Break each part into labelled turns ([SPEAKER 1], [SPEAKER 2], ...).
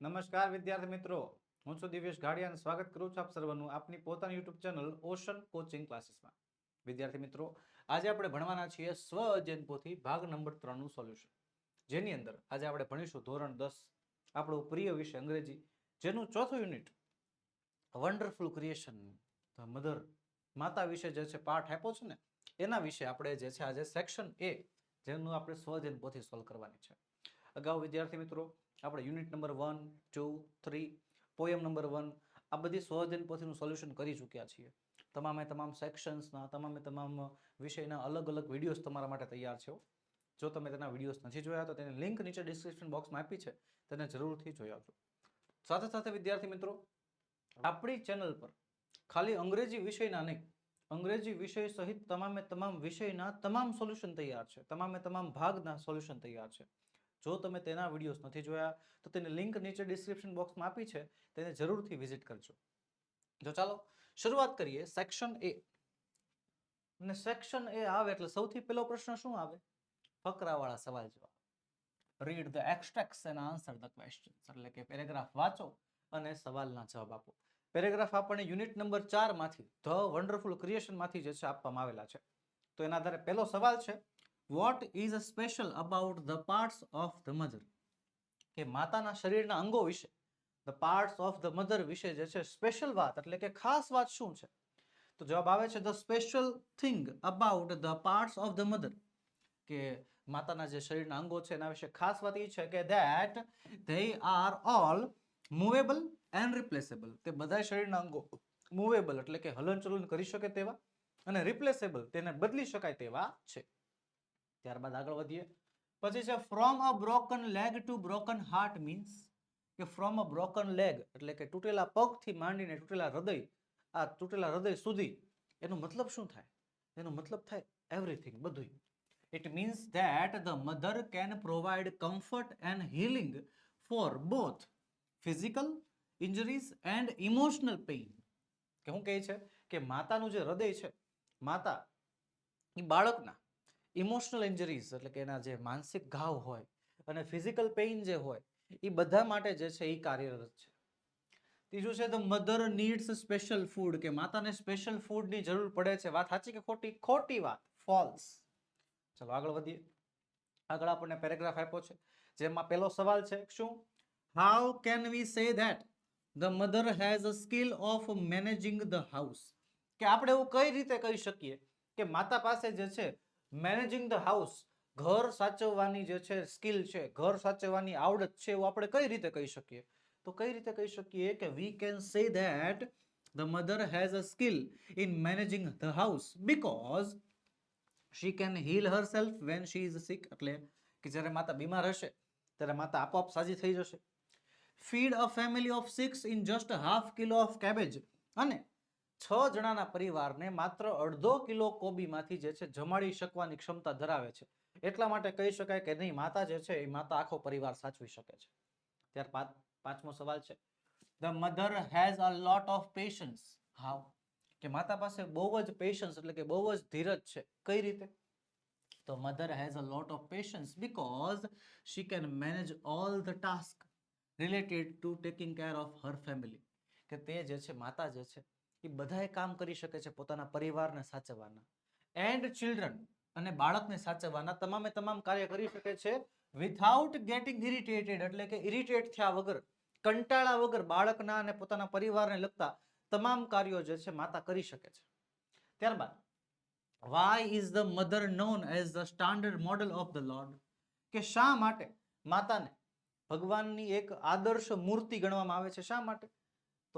[SPEAKER 1] નમસ્કાર વિદ્યાર્થી મિત્રો. હું છું દિવ્યેશ ગાડિયા અને સ્વાગત કરું છું આપ સર્વનું આપની પોતાની યુટ્યુબ ચેનલ ઓશન કોચિંગ ક્લાસીસમાં. વિદ્યાર્થી મિત્રો, આજે આપણે ભણવાના છીએ સ્વ અધ્યયન ભાગ નંબર ત્રણનું સોલ્યુશન. જેની અંદર આજે આપણે ભણીશું ધોરણ દસ, આપણો પ્રિય વિષય અંગ્રેજી, જેનું ચોથું યુનિટ, વન્ડરફુલ ક્રિએશન. મધર માતા વિશે જે છે પાઠ આપ્યો છે ને, એના વિશે આપણે જે છે આજે સેક્શન એ, જેનું આપણે સ્વ અધ્યયન પોથી સોલ્વ કરવાની છે. અગાઉ વિદ્યાર્થી મિત્રો આપણે unit number one two three poem number one આ બધી સ્વઅધ્યયન પોથીનું સોલ્યુશન કરી ચૂક્યા છીએ. તમામે તમામ સેક્શન્સના તમામે તમામ વિષયના અલગ અલગ વિડીયોઝ તમારા માટે તૈયાર છે જો તમે તેના વિડીયોઝ નથી જોયા, તો તેની લિંક નીચે ડિસ્ક્રિપ્શન બોક્સમાં આપી છે. તેને જરૂરથી જોઈ આવજો. સાથે સાથે વિદ્યાર્થી મિત્રો, આપણી ચેનલ પર ખાલી અંગ્રેજી વિષયના નહીં, અંગ્રેજી વિષય સહિત તમામે તમામ વિષયના તમામ સોલ્યુશન તૈયાર છે. તમામે તમામ ભાગના સોલ્યુશન તૈયાર છે. જો તમે તેના વિડીયોઝ નથી જોયા, તો તેની લિંક નીચે ડિસ્ક્રિપ્શન બોક્સમાં આપી છે, તેને જરૂરથી વિઝિટ કરજો. જો ચાલો, શરૂઆત કરીએ સેક્શન એ અને સેક્શન એ આવે એટલે સૌથી પહેલો પ્રશ્ન શું આવે? ફકરાવાળા સવાલ જવાબ. Read the extracts and answer the question એટલે કે પેરેગ્રાફ વાંચો અને સવાલના જવાબ આપો. પેરેગ્રાફ આપણને યુનિટ નંબર ચારમાંથી ધ વન્ડરફુલ ક્રિએશનમાંથી જે છે, આપવામાં આવેલા છે. તો એના આધારે પહેલો સવાલ છે what is a special about the parts of the mother કે માતાના શરીરના અંગો વિશે the parts of the mother વિશે જે છે સ્પેશિયલ વાત, એટલે કે ખાસ વાત શું છે? તો જવાબ આવે છે the special thing about the parts of the mother કે માતાના જે શરીરના અંગો છે, એના વિશે ખાસ વાત એ છે કે that they are all movable and replaceable તે બધા શરીરના અંગો મૂવેબલ એટલે કે હલનચલન કરી શકે તેવા અને રિપ્લેસેબલ તેને બદલી શકાય તેવા છે. ત્યારબાદ આગળ વધીએ. પછી છે from a broken leg to broken heart means કે ફ્રોમ અ બ્રોકન લેગ એટલે કે તૂટેલા પગથી માંડીને તૂટેલા હૃદય, આ તૂટેલા હૃદય સુધી એનો મતલબ શું થાય? એનો મતલબ થાય એવરીથિંગ બધું it means that the mother can provide comfort and healing for both physical injuries and emotional pain કે શું કહે છે કે માતાનું જે હૃદય છે, માતા, એ બાળકના ઇમોશનલ ઇન્જરીઝ એટલે કે એના જે માનસિક ઘાવ હોય અને ફિઝિકલ પેઇન જે હોય એ બધા માટે જે છે એ કાર્યરત છે. ત્રીજું છે the mother needs special food કે માતાને સ્પેશિયલ ફૂડની જરૂર પડે છે. વાત સાચી કે ખોટી? ખોટી વાત. ફોલ્સ ચલો આગળ વધીએ. આગળ આપણને પેરેગ્રાફ આપ્યો છે, જેમાં પહેલો સવાલ છે, શું? How can we say that the mother has a skill of managing the house કે આપણે એવું કઈ રીતે કહી શકીએ કે માતા પાસે જે છે મેનેજિંગ ધ હાઉસ ઘર સાચવવાની જે છે સ્કિલ છે, ઘર સાચવવાની આવડત છે એવું આપણે કઈ રીતે કહી શકીએ? તો કઈ રીતે કહી શકીએ કે we can say that the mother has a skill in managing the house because she can heal herself when she is sick એટલે કે જ્યારે માતા બીમાર હશે, ત્યારે માતા આપોઆપ સાજી થઈ જશે. Feed a family of six in just half kilo of cabbage અને છ જણાના પરિવારને માત્ર અડધો કિલો કોબીમાંથી જે છે જમાડી શકવાની ક્ષમતા ધરાવે છે. એટલા માટે કહી શકાય કે નહીં, માતા જે છે એ માતા આખો પરિવાર સાચવી શકે છે. ત્યાર પાંચ પાંચમો સવાલ છે. The mother has a lot of patience. How. કે માતા પાસે બહુ જ પેશન્સ એટલે કે બહુ જ ધીરજ છે. કઈ રીતે? તો mother has a lot of patience because she can manage all the task related to taking care of her family. કે તે જે છે માતા જે છે એ બધાએ કામ કરી શકે છે પોતાના પરિવારને સાચવવાના. એન્ડ ચિલ્ડ્રન અને બાળકને સાચવવાના તમામે તમામ કાર્ય કરી શકે છે વિથઆઉટ ગેટિંગ ઇરિટેટેડ એટલે કે ઇરિટેટ થયા વગર, કંટાળા વગર બાળકના અને પોતાના પરિવારને લગતા તમામ કાર્યો જે છે માતા કરી શકે છે. ત્યારબાદ why is the mother known as the standard model of the lord કે શા માટે માતાને ભગવાનની એક આદર્શ મૂર્તિ ગણવામાં આવે છે? શા માટે?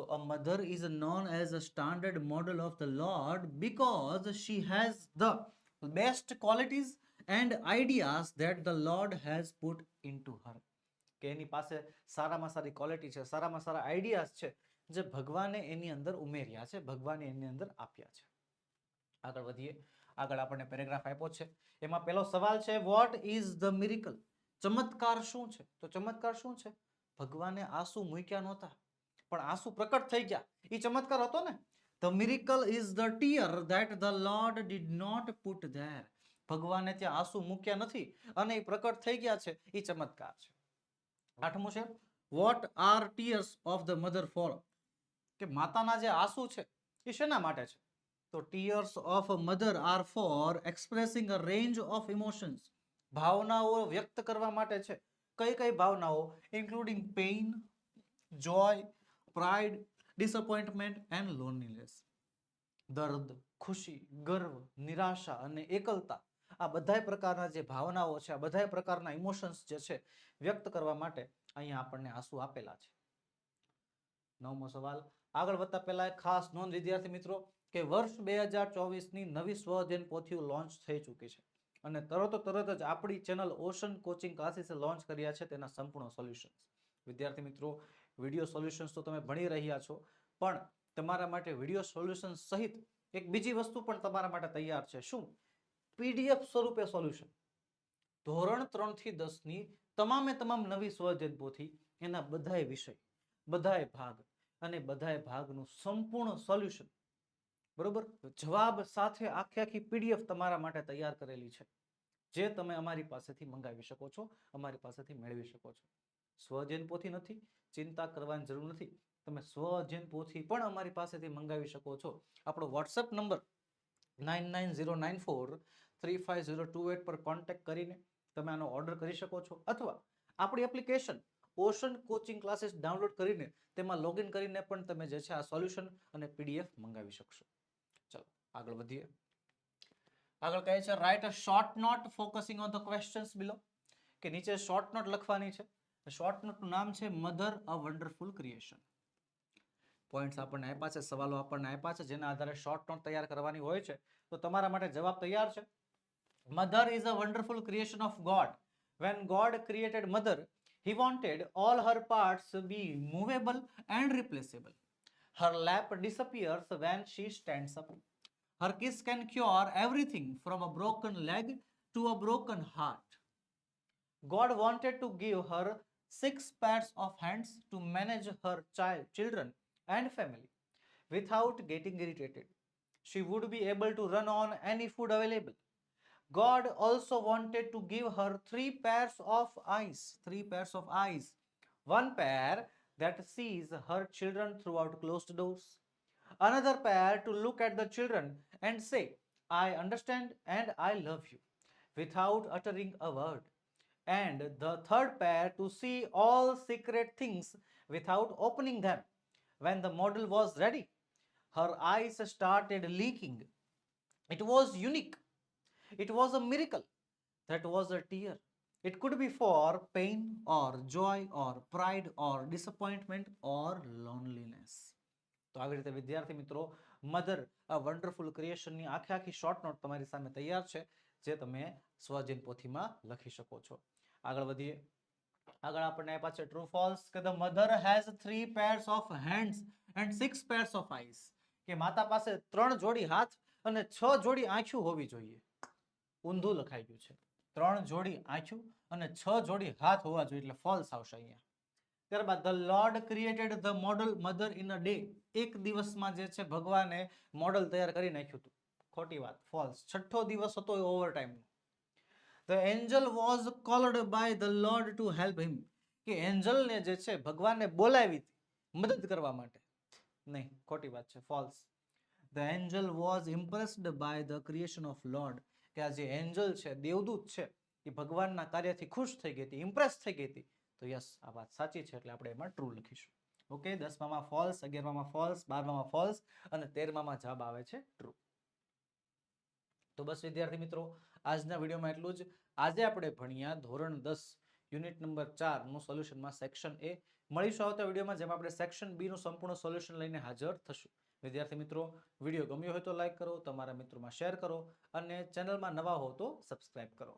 [SPEAKER 1] તો a mother is known as a standard model of the lord because she has the best qualities and ideas that the lord has put into her કે એની પાસે સારામાં સારી ક્વોલિટી છે, સારામાં સારા આઈડિયાઝ છે, જે ભગવાને એની અંદર ઉમેર્યા છે, ભગવાને એની અંદર આપ્યા છે. આગળ વધીએ. આગળ આપણને પેરેગ્રાફ આપ્યો છે. એમાં પહેલો સવાલ છે વોટ ઇઝ ધ મિરિકલ ચમત્કાર શું છે? તો ચમત્કાર શું છે? ભગવાને આંસુ મૂક્યા નહોતા. પણ આંસુ પ્રકટ થઈ ગયા. એ ચમત્કાર હતો ને? The miracle is the tear that the lord did not put there ભગવાને ત્યાં આંસુ મૂક્યા નથી અને એ પ્રકટ થઈ ગયા છે. એ ચમત્કાર છે. આઠમું છે what are tears of the mother for કે માતાના જે આંસુ છે એ શેના માટે છે? તો tears of mother are for expressing a range of emotions ભાવનાઓ વ્યક્ત કરવા માટે છે. કઈ કઈ ભાવનાઓ? Including pain joy pride disappointment and loneliness દર્દ, ખુશી, ગર્વ, નિરાશા અને એકલતા આ બધાય પ્રકારના જે ભાવનાઓ છે, આ બધાય પ્રકારના ઇમોશન્સ જે છે, વ્યક્ત કરવા માટે અહીંયા આપણને આંસુ આપેલા છે. નવમો સવાલ, આગળ વધતા પહેલા ખાસ નોંધ વિદ્યાર્થી મિત્રો કે વર્ષ બે હજાર ચોવીસની નવી સ્વઅધ્યયન પોથીઓ લોન્ચ થઈ ચૂકી છે અને તરત તરત જ આપણી ચેનલ ઓશન કોચિંગ ક્લાસીસે લોન્ચ કર્યા છે તેના સંપૂર્ણ સોલ્યુશન્સ વિદ્યાર્થી મિત્રો વીડિયો સોલ્યુશન્સ તો તમે ભણી રહ્યા છો. પણ તમારા માટે વીડિયો સોલ્યુશન સહિત એક બીજી વસ્તુ પણ તમારા માટે તૈયાર છે. શું? પીડીએફ સ્વરૂપે સોલ્યુશન. ધોરણ ત્રણથી દસની તમામે તમામ નવી પોથી એના બધાય વિષય, બધાય ભાગ અને બધાય ભાગનું સંપૂર્ણ સોલ્યુશન. બરોબર? જવાબ સાથે આખી આખી પીડીએફ તમારા માટે તૈયાર કરેલી છે. જે તમે અમારી પાસેથી મંગાવી શકો છો, અમારી પાસેથી મેળવી શકો છો. સ્વઅધ્યયન પોથી નથી, ચિંતા કરવાની જરૂર નથી. તમે સ્વઅધ્યયન પોથી પણ અમારી પાસેથી મંગાવી શકો છો. આપણો WhatsApp number nine nine zero nine four three five zero two eight પર કોન્ટેક્ટ કરીને તમે આનો ઓર્ડર કરી શકો છો. અથવા આપણી application ocean coaching classes download કરીને તેમાં લોગિન કરીને પણ તમે જે છે આ સોલ્યુશન અને પીડીએફ મંગાવી શકશો. ચલો, આગળ વધીએ. આગળ કહે છે write a short note focusing on the questions below કે નીચે શોર્ટ નોટ લખવાની છે. શોર્ટ નોટનું નામ છે mother a wonderful creation points આપણને આપ્યા છે સવાલો આપણને આપ્યા છે જેના આધારે શોર્ટ નોટ તૈયાર કરવાની હોય છે તો તમારા માટે જવાબ તૈયાર છે mother is a wonderful creation of god when god created mother wanted all her parts to be movable and replaceable her lap disappears when she stands up her kiss can cure everything from a broken leg to a broken heart god wanted to give her six pairs of hands to manage her child children and family. Without getting irritated she would be able to run on any food available. God also wanted to give her three pairs of eyes, three pairs of eyes. One pair that sees her children throughout closed doors, another pair to look at the children and say, I understand and I love you, without uttering a word, and the third pair to see all secret things without opening them. When the model was ready, her eyes started leaking. It was unique. It was a miracle. That was a tear. It could be for pain or joy or pride or disappointment or loneliness. તો આવી રીતે વિદ્યાર્થી મિત્રો mother આ wonderful ક્રિએશનની આખી આખી short note તમારી સામે તૈયાર છે જે તમે સ્વજન પોથીમાં લખી શકો છો આગળ વધીએ. આગળ આપણને આપ્યા છે ટ્રુ ફોલ્સ કે the mother has three pairs of hands and six pairs of eyes કે માતા પાસે ત્રણ જોડી હાથ અને છ જોડી આંખ્યું હોવી જોઈએ. ઊંધું લખાઈ ગયું છે. ત્રણ જોડી આંખ્યું અને છ જોડી હાથ હોવા જોઈએ, એટલે ફોલ્સ આવશે અહીંયા. ત્યારબાદ the lord created the model mother in a day એક દિવસમાં જે છે ભગવાને મોડલ તૈયાર કરી નાખ્યું હતું. ખોટી વાત ફોલ્સ છઠ્ઠો દિવસ હતો એ over the angel was called by the lord to help him કે એન્જલને જે છે ભગવાને બોલાવી મદદ કરવા માટે. નહીં, ખોટી વાત છે false the angel was impressed by the creation of lord કે આ જે એન્જલ છે, દેવદૂત છે, એ ભગવાનના કાર્યથી ખુશ થઈ ગઈ હતી ઇમ્પ્રેસ થઈ ગઈ હતી. તો યસ, આ વાત સાચી છે, એટલે આપણે એમાં ટ્રુ લખીશું. ઓકે દસમામાં ફોલ્સ અગિયારમાં ફોલ્સ બારમામાં ફોલ્સ અને તેરમામાં જવાબ આવે છે ટ્રુ તો બસ વિદ્યાર્થી મિત્રો, આજના વિડીયોમાં એટલું જ. આજે આપણે ભણ્યા ધોરણ દસ, યુનિટ નંબર ચારનું સોલ્યુશનમાં સેક્શન એ. મળીશું આવતા વિડીયોમાં જેમાં આપણે સેક્શન બીનું સંપૂર્ણ સોલ્યુશન લઈને હાજર થશું. વિદ્યાર્થી મિત્રો, વીડિયો ગમ્યો હોય તો લાઇક કરો, તમારા મિત્રોમાં શેર કરો અને ચેનલમાં નવા હો તો સબસ્ક્રાઇબ કરો.